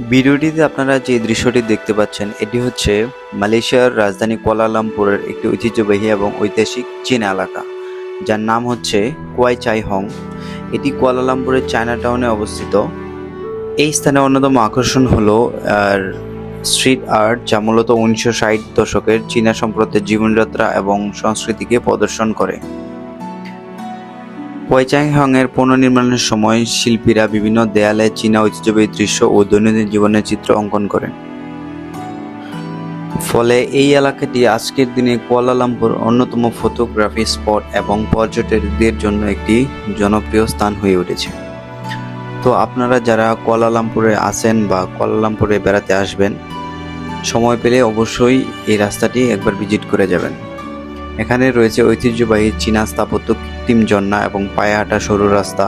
ভিডিওটিতে আপনারা যে দৃশ্যটি দেখতে পাচ্ছেন, এটি হচ্ছে মালয়েশিয়ার রাজধানী কুয়ালালামপুরের একটি ঐতিহ্যবাহী এবং ঐতিহাসিক চীনা এলাকা, যার নাম হচ্ছে কোয়াই চাই হং। এটি কুয়ালালামপুরের চায়না টাউনে অবস্থিত। এই স্থানে অন্যতম আকর্ষণ হলো আর স্ট্রিট আর্ট, যা মূলত উনিশশো ষাট দশকের চীনা সম্প্রদায়ের জীবনযাত্রা এবং সংস্কৃতিকে প্রদর্শন করে। পয়চাংহং এর পুনর্নির্মাণের সময় শিল্পীরা বিভিন্ন দেয়ালে চীনা ঐতিহ্যবাহী দৃশ্য ও দৈনন্দিন জীবনের চিত্র অঙ্কন করেন। ফলে এই এলাকাটি আজকের দিনে কুয়ালালামপুর অন্যতম ফটোগ্রাফি স্পট এবং পর্যটকদের জন্য একটি জনপ্রিয় স্থান হয়ে উঠেছে। তো আপনারা যারা কুয়ালালামপুরে আসেন বা কুয়ালালামপুরে বেড়াতে আসবেন, সময় পেলে অবশ্যই এই রাস্তাটি একবার ভিজিট করে যাবেন। এখানে রয়েছে ঐতিহ্যবাহী চীনা স্থাপত্য কৃত্রিম ঝর্ণা এবং পায়ে হাঁটা সরু রাস্তা।